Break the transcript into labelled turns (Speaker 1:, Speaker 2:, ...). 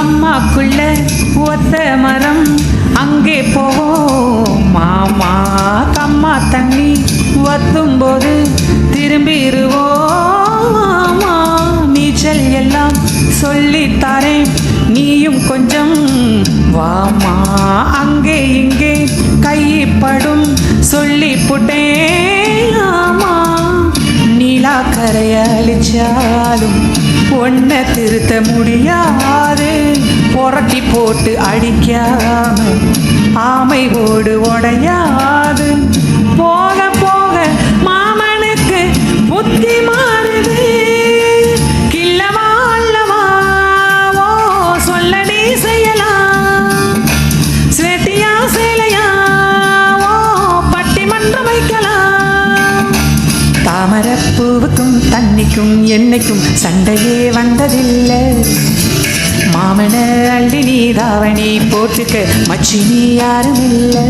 Speaker 1: அம்மாக்குள்ள ஒத்த மரம். அங்கே போவோம் மாமா. கம்மா தண்ணி வத்தும் போது திரும்பிடுவோமா நீச்சல் எல்லாம் சொல்லித்தாரேன் நீயும் கொஞ்சம் வாமா. அங்கே இங்கே கைப்படும் சொல்லி புட்டேன் ஆமா. நீலா கரையழிச்சாலும் ஒன்ன திருத்த முடியாது. புரட்டி போட்டு அடிக்காம ஆமை ஓடு உடையாது. போக போக மாமனுக்கு புத்தி மாறுது. கிள்ளவா அல்லவா ஓ சொல்லடி செய்யலாம் ஸ்வேட்டியா சேலையா ஓ பட்டிமன்றம் வைக்கலாம் தாமரப்பூவுக்கும் தண்ணிக்கும் என்னைக்கும் சண்டையே வந்ததில்லை. மாமன அள்ளி நீ தாவணி போட்டுக்க மச்சி நீ யாரும் இல்லை